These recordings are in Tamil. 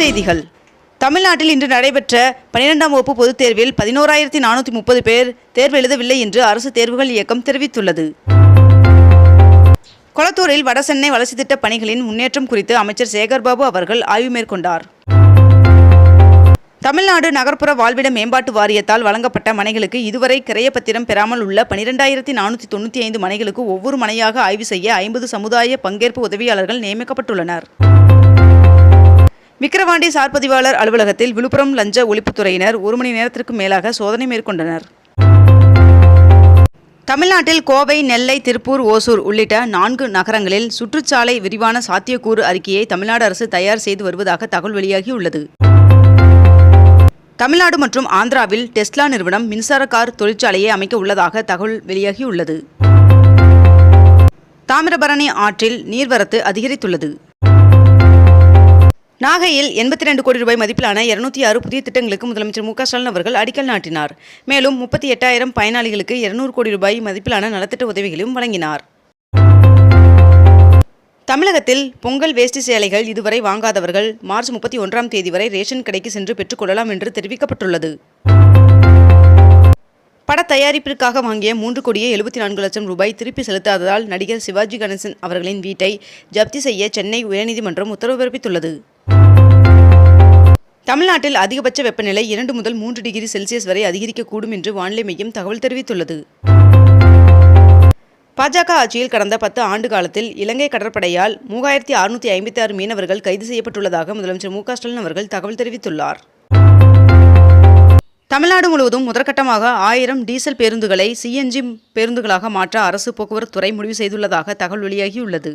செய்திகள். தமிழ்நாட்டில் இன்று நடைபெற்ற பனிரெண்டாம் வகுப்பு பொதுத் தேர்வில் பதினோராயிரத்தி நானூற்றி முப்பது பேர் தேர்வு எழுதவில்லை என்று அரசு தேர்வுகள் இயக்கம் தெரிவித்துள்ளது. கொளத்தூரில் வடசென்னை வளர்ச்சி திட்ட பணிகளின் முன்னேற்றம் குறித்து அமைச்சர் சேகர்பாபு அவர்கள் ஆய்வு மேற்கொண்டார். தமிழ்நாடு நகர்ப்புற வாழ்விட மேம்பாட்டு வாரியத்தால் வழங்கப்பட்ட மனைகளுக்கு இதுவரை கிரையப்பத்திரம் பெறாமல் உள்ள பனிரெண்டாயிரத்தி நானூற்றி தொண்ணூற்றி ஐந்து மனைகளுக்கு ஒவ்வொரு மனையாக ஆய்வு செய்ய ஐம்பது சமுதாய பங்கேற்பு உதவியாளர்கள் நியமிக்கப்பட்டுள்ளனர். விக்கிரவாண்டி சார்பதிவாளர் அலுவலகத்தில் விழுப்புரம் லஞ்ச ஒழிப்புத்துறையினர் ஒரு மணி நேரத்திற்கு மேலாக சோதனை மேற்கொண்டனர். தமிழ்நாட்டில் கோவை நெல்லை திருப்பூர் ஓசூர் உள்ளிட்ட நான்கு நகரங்களில் சுற்றுச்சாலை விரிவான சாத்தியக்கூறு அறிக்கையை தமிழ்நாடு அரசு தயார் செய்து வருவதாக தகவல் வெளியாகியுள்ளது. தமிழ்நாடு மற்றும் ஆந்திராவில் டெஸ்லா நிறுவனம் மின்சார கார் தொழிற்சாலையை அமைக்க உள்ளதாக தகவல் வெளியாகியுள்ளது. தாமிரபரணி ஆற்றில் நீர்வரத்து அதிகரித்துள்ளது. நாகையில் எண்பத்தி ரெண்டு கோடி ரூபாய் மதிப்பிலான இருநூத்தி ஆறு புதிய திட்டங்களுக்கு முதலமைச்சர் மு க ஸ்டாலின் அவர்கள் அடிக்கல் நாட்டினார். மேலும் முப்பத்தி எட்டாயிரம் பயனாளிகளுக்கு இருநூறு கோடி ரூபாய் மதிப்பிலான நலத்திட்ட உதவிகளையும் வழங்கினார். தமிழகத்தில் பொங்கல் வேஷ்டி சேலைகள் இதுவரை வாங்காதவர்கள் மார்ச் முப்பத்தி ஒன்றாம் தேதி வரை ரேஷன் கடைக்கு சென்று பெற்றுக்கொள்ளலாம் என்று தெரிவிக்கப்பட்டுள்ளது. பட தயாரிப்பிற்காக வாங்கிய மூன்று கோடியே எழுபத்தி நான்கு லட்சம் ரூபாய் திருப்பி செலுத்தாததால் நடிகர் சிவாஜி கணேசன் அவர்களின் வீட்டை ஜப்தி செய்ய சென்னை உயர்நீதிமன்றம் உத்தரவு பிறப்பித்துள்ளது. தமிழ்நாட்டில் அதிகபட்ச வெப்பநிலை இரண்டு முதல் மூன்று டிகிரி செல்சியஸ் வரை அதிகரிக்கக்கூடும் என்று வானிலை மையம் தகவல் தெரிவித்துள்ளது. பாஜக ஆட்சியில் கடந்த பத்து ஆண்டு காலத்தில் இலங்கை கடற்படையால் மூவாயிரத்தி அறுநூற்றி ஐம்பத்தி ஆறு மீனவர்கள் கைது செய்யப்பட்டுள்ளதாக முதலமைச்சர் மு ஸ்டாலின் அவர்கள் தகவல் தெரிவித்துள்ளார். தமிழ்நாடு முழுவதும் முதற்கட்டமாக ஆயிரம் டீசல் பேருந்துகளை சிஎன்ஜி பேருந்துகளாக மாற்ற அரசு போக்குவரத்து துறை முடிவு செய்துள்ளதாக தகவல் வெளியாகியுள்ளது.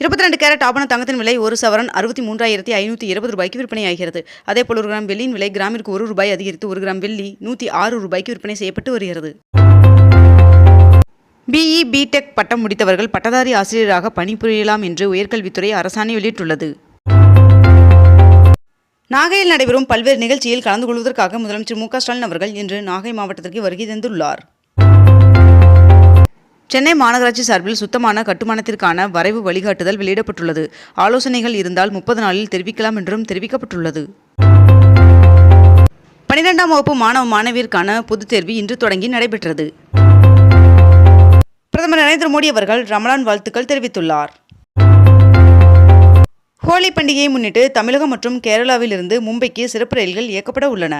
இருபத்தி ரெண்டு கேரட் ஆபண தங்கத்தின் விலை ஒரு சவரன் அறுபத்தி மூன்றாயிரத்தி ஐநூற்றி இருபது ரூபாய்க்கு விற்பனையாகிறது அதேபோல் ஒரு கிராம் வெள்ளியின் விலை கிராமிற்கு ஒரு ரூபாய் அதிகரித்து ஒரு கிராம் வெள்ளி நூற்றி ஆறு ரூபாய்க்கு விற்பனை செய்யப்பட்டு வருகிறது. பிஇ பிடெக் பட்டம் முடித்தவர்கள் பட்டதாரி ஆசிரியராக பணிபுரியலாம் என்று உயர்கல்வித்துறை அரசாணை வெளியிட்டுள்ளது. நாகையில் நடைபெறும் பல்வேறு நிகழ்ச்சியில் கலந்து கொள்வதற்காக முதலமைச்சர் மு க ஸ்டாலின் அவர்கள் இன்று நாகை மாவட்டத்திற்கு வருகை தந்துள்ளார். சென்னை மாநகராட்சி சார்பில் சுத்தமான கட்டுமானத்திற்கான வரைவு வழிகாட்டுதல் வெளியிடப்பட்டுள்ளது. ஆலோசனைகள் இருந்தால் முப்பது நாளில் தெரிவிக்கலாம் என்றும் தெரிவிக்கப்பட்டுள்ளது. பனிரெண்டாம் வகுப்பு மாணவ மாணவியருக்கான பொதுத் தேர்வு இன்று தொடங்கி நடைபெற்றது. பிரதமர் நரேந்திர மோடி அவர்கள் ரமலான் வாழ்த்துக்கள் தெரிவித்துள்ளார். ஹோலி பண்டிகையை முன்னிட்டு தமிழகம் மற்றும் கேரளாவிலிருந்து மும்பைக்கு சிறப்பு ரயில்கள் இயக்கப்பட உள்ளன.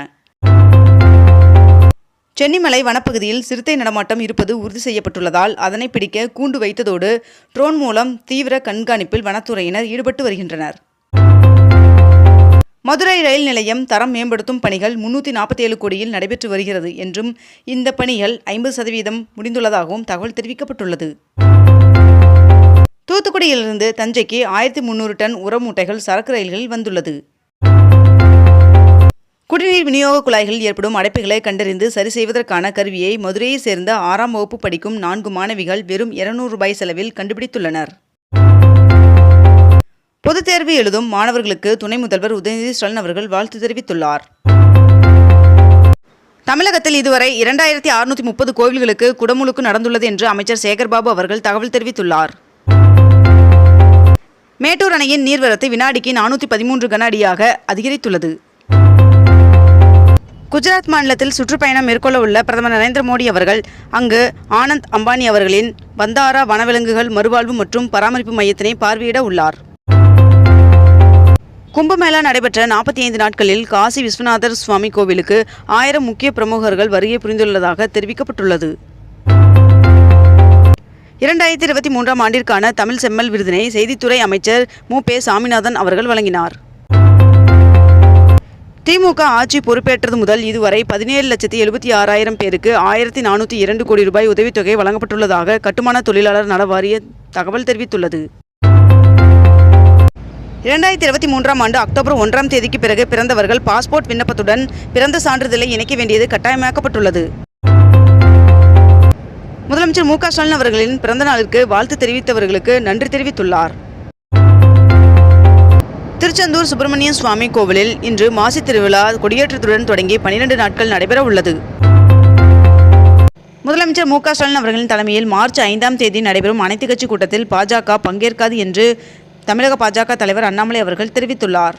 சென்னிமலை வனப்பகுதியில் சிறுத்தை நடமாட்டம் இருப்பது உறுதி செய்யப்பட்டுள்ளதால் அதனை பிடிக்க கூண்டு வைத்ததோடு ட்ரோன் மூலம் தீவிர கண்காணிப்பில் வனத்துறையினர் ஈடுபட்டு வருகின்றனர். மதுரை ரயில் நிலையம் தரம் மேம்படுத்தும் பணிகள் முன்னூற்றி நாற்பத்தி ஏழு கோடியில் நடைபெற்று வருகிறது என்றும் இந்த பணிகள் ஐம்பது சதவீதம் முடிந்துள்ளதாகவும் தகவல் தெரிவிக்கப்பட்டுள்ளது. தூத்துக்குடியிலிருந்து தஞ்சைக்கு ஆயிரத்தி முன்னூறு டன் உர மூட்டைகள் சரக்கு ரயில்களில் வந்துள்ளது. குடிநீர் விநியோக குழாய்களில் ஏற்படும் அடைப்புகளை கண்டறிந்து சரி செய்வதற்கான கருவியை மதுரையைச் சேர்ந்த ஆறாம் வகுப்பு படிக்கும் நான்கு மாணவிகள் வெறும் இருநூறு ரூபாய் செலவில் கண்டுபிடித்துள்ளனர். பொதுத் தேர்வு எழுதும் மாணவர்களுக்கு துணை முதல்வர் உதயநிதி ஸ்டாலின் அவர்கள் வாழ்த்து தெரிவித்துள்ளார். தமிழகத்தில் இதுவரை இரண்டாயிரத்தி அறுநூற்றி முப்பது கோவில்களுக்கு குடமுழுக்கு நடந்துள்ளது என்று அமைச்சர் சேகர்பாபு அவர்கள் தகவல் தெரிவித்துள்ளார். மேட்டூர் அணையின் நீர்வரத்து வினாடிக்கு நானூற்றி பதிமூன்று கன அடியாக அதிகரித்துள்ளது. குஜராத் மாநிலத்தில் சுற்றுப்பயணம் மேற்கொள்ள உள்ள பிரதமர் நரேந்திர மோடி அவர்கள் அங்கு ஆனந்த் அம்பானி அவர்களின் வந்தாரா வனவிலங்குகள் மறுவாழ்வு மற்றும் பராமரிப்பு மையத்தினை பார்வையிட உள்ளார். கும்பமேளா நடைபெற்ற நாற்பத்தி ஐந்து நாட்களில் காசி விஸ்வநாதர் சுவாமி கோவிலுக்கு ஆயிரம் முக்கிய பிரமுகர்கள் வருகை புரிந்துள்ளதாக தெரிவிக்கப்பட்டுள்ளது. இரண்டாயிரத்தி இருபத்தி மூன்றாம் ஆண்டிற்கான தமிழ் செம்மல் விருதினை செய்தித்துறை அமைச்சர் மு. பே. சாமிநாதன் அவர்கள் வழங்கினார். திமுக ஆட்சி பொறுப்பேற்றது முதல் இதுவரை பதினேழு லட்சத்தி எழுபத்தி ஆறாயிரம் பேருக்கு ஆயிரத்தி நானூற்றி இரண்டு கோடி ரூபாய் உதவித்தொகை வழங்கப்பட்டுள்ளதாக கட்டுமான தொழிலாளர் நல வாரிய தகவல் தெரிவித்துள்ளது. இரண்டாயிரத்தி இருபத்தி மூன்றாம் ஆண்டு அக்டோபர் ஒன்றாம் தேதிக்கு பிறகு பிறந்தவர்கள் பாஸ்போர்ட் விண்ணப்பத்துடன் பிறந்த சான்றிதழை இணைக்க வேண்டியது கட்டாயமாக்கப்பட்டுள்ளது. முதலமைச்சர் மு க ஸ்டாலின் அவர்களின் பிறந்த நாளுக்கு வாழ்த்து தெரிவித்தவர்களுக்கு நன்றி தெரிவித்துள்ளார். திருச்செந்தூர் சுப்பிரமணிய சுவாமி கோவிலில் இன்று மாசி திருவிழா கொடியேற்றத்துடன் தொடங்கி பனிரெண்டு நாட்கள் நடைபெற உள்ளது. முதலமைச்சர் மு க ஸ்டாலின் அவர்களின் தலைமையில் மார்ச் ஐந்தாம் தேதி நடைபெறும் அனைத்துக் கட்சி கூட்டத்தில் பாஜக பங்கேற்காது என்று தமிழக பாஜக தலைவர் அண்ணாமலை அவர்கள் தெரிவித்துள்ளார்.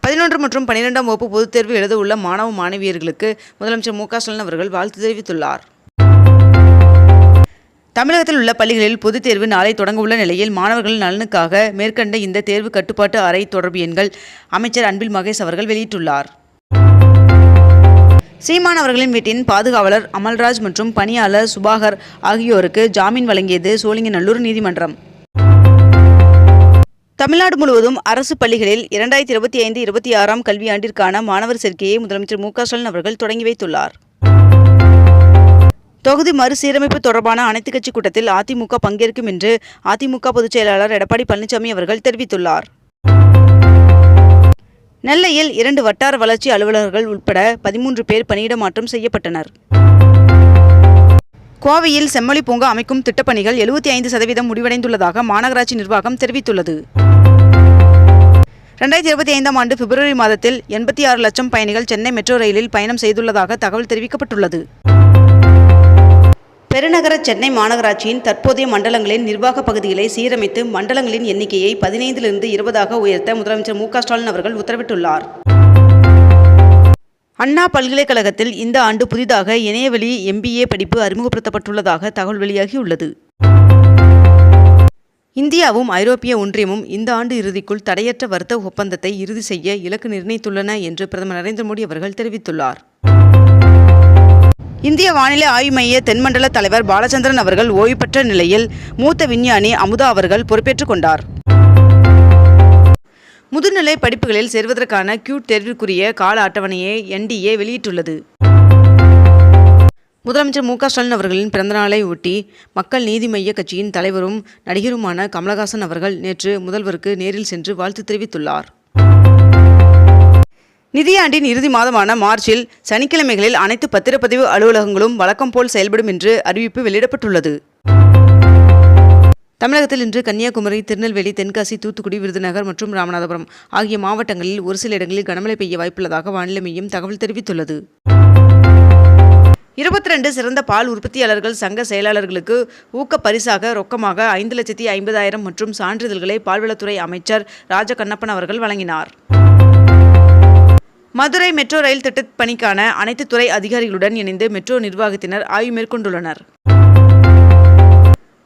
பதினொன்று மற்றும் பன்னிரெண்டாம் வகுப்பு பொதுத் தேர்வு எழுத உள்ள மாணவ மாணவியர்களுக்கு முதலமைச்சர் மு க ஸ்டாலின் அவர்கள் வாழ்த்து தெரிவித்துள்ளார். தமிழகத்தில் உள்ள பள்ளிகளில் பொதுத் தேர்வு நாளை தொடங்க உள்ள நிலையில் மாணவர்கள் நலனுக்காக மேற்கண்ட இந்த தேர்வு கட்டுப்பாட்டு அறை தொடர்பு எண்கள் அமைச்சர் அன்பில் மகேஷ் அவர்கள் வெளியிட்டுள்ளார். சீமான் அவர்களின் வீட்டின் பாதுகாவலர் அமல்ராஜ் மற்றும் பணியாளர் சுபாகர் ஆகியோருக்கு ஜாமீன் வழங்கியது சோழிங்கநல்லூர் நீதிமன்றம். தமிழ்நாடு முழுவதும் அரசு பள்ளிகளில் இரண்டாயிரத்தி இருபத்தி ஐந்து இருபத்தி ஆறாம் கல்வியாண்டிற்கான மாணவர் சேர்க்கையை முதலமைச்சர் மு க ஸ்டாலின் அவர்கள் தொடங்கி வைத்துள்ளார். தொகுதி மறுசீரமைப்பு தொடர்பான அனைத்துக் கட்சி கூட்டத்தில் அதிமுக பங்கேற்கும் என்று அதிமுக பொதுச் செயலாளர் எடப்பாடி பழனிசாமி அவர்கள் தெரிவித்துள்ளார். நெல்லையில் இரண்டு வட்டார வளர்ச்சி அலுவலர்கள் உட்பட பதிமூன்று பேர் பணியிட மாற்றம் செய்யப்பட்டனர். கோவையில் செம்மொழி பூங்கா அமைக்கும் திட்டப்பணிகள் எழுபத்தி ஐந்து சதவீதம் முடிவடைந்துள்ளதாக மாநகராட்சி நிர்வாகம் தெரிவித்துள்ளது. ரெண்டாயிரத்தி இருபத்தி ஐந்தாம் ஆண்டு பிப்ரவரி மாதத்தில் எண்பத்தி ஆறு லட்சம் பயணிகள் சென்னை மெட்ரோ ரயிலில் பயணம் செய்துள்ளதாக தகவல் தெரிவிக்கப்பட்டுள்ளது. பெருநகர சென்னை மாநகராட்சியின் தற்போதைய மண்டலங்களின் நிர்வாக பகுதிகளை சீரமைத்து மண்டலங்களின் எண்ணிக்கையை பதினைந்திலிருந்து இருபதாக உயர்த்த முதலமைச்சர் மு ஸ்டாலின் அவர்கள் உத்தரவிட்டுள்ளார். அண்ணா பல்கலைக்கழகத்தில் இந்த ஆண்டு புதிதாக இணையவழி எம்பிஏ படிப்பு அறிமுகப்படுத்தப்பட்டுள்ளதாக தகவல் வெளியாகியுள்ளது. இந்தியாவும் ஐரோப்பிய ஒன்றியமும் இந்த ஆண்டு இறுதிக்குள் தடையற்ற வர்த்தக ஒப்பந்தத்தை இறுதி செய்ய இலக்கு நிர்ணயித்துள்ளன என்று பிரதமர் நரேந்திர மோடி அவர்கள் தெரிவித்துள்ளார். இந்திய வானிலை ஆய்வு மைய தென்மண்டல தலைவர் பாலச்சந்திரன் அவர்கள் ஓய்வு பெற்ற நிலையில் மூத்த விஞ்ஞானி அமுதா அவர்கள் பொறுப்பேற்றுக் கொண்டார். முதுநிலை படிப்புகளில் சேர்வதற்கான கியூட் தேர்விற்குரிய கால அட்டவணையை என்டிஏ வெளியிட்டுள்ளது. முதலமைச்சர் மு க ஸ்டாலின் அவர்களின் பிறந்தநாளை ஒட்டி மக்கள் நீதி மய்ய கட்சியின் தலைவரும் நடிகருமான கமலஹாசன் அவர்கள் நேற்று முதல்வருக்கு நேரில் சென்று வாழ்த்து தெரிவித்துள்ளார். நிதியாண்டின் இறுதி மாதமான மார்ச்சில் சனிக்கிழமைகளில் அனைத்து பத்திரப்பதிவு அலுவலகங்களும் வழக்கம் போல் செயல்படும் என்று அறிவிப்பு வெளியிடப்பட்டுள்ளது. தமிழகத்தில் இன்று கன்னியாகுமரி திருநெல்வேலி தென்காசி தூத்துக்குடி விருதுநகர் மற்றும் ராமநாதபுரம் ஆகிய மாவட்டங்களில் ஒரு சில இடங்களில் கனமழை பெய்ய வாய்ப்புள்ளதாக வானிலை மையம் தகவல் தெரிவித்துள்ளது. இருபத்தி ரெண்டு சிறந்த பால் உற்பத்தியாளர்கள் சங்க செயலாளர்களுக்கு ஊக்க பரிசாக ரொக்கமாக ஐந்து லட்சத்தி ஐம்பதாயிரம் மற்றும் சான்றிதழ்களை பால்வளத்துறை அமைச்சர் ராஜகண்ணப்பன் அவர்கள் வழங்கினார். மதுரை மெட்ரோ ரயில் திட்டப் பணிக்கான அனைத்து துறை அதிகாரிகளுடன் இணைந்து மெட்ரோ நிர்வாகத்தினர் ஆய்வு மேற்கொண்டுள்ளனர்.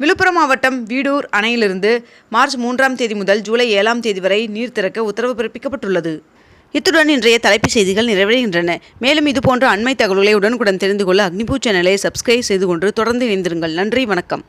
விழுப்புரம் மாவட்டம் வீடூர் அணையிலிருந்து மார்ச் மூன்றாம் தேதி முதல் ஜூலை ஏழாம் தேதி வரை நீர் திறக்க உத்தரவு பிறப்பிக்கப்பட்டுள்ளது. இத்துடன் இன்றைய தலைப்புச் செய்திகள் நிறைவடைகின்றன. மேலும் இதுபோன்ற அண்மை தகவல்களை உடனுக்குடன் தெரிந்து கொள்ள அக்னிபூ சேனலை சப்ஸ்கிரைப் செய்து கொண்டு தொடர்ந்து இணைந்திருங்கள். நன்றி வணக்கம்.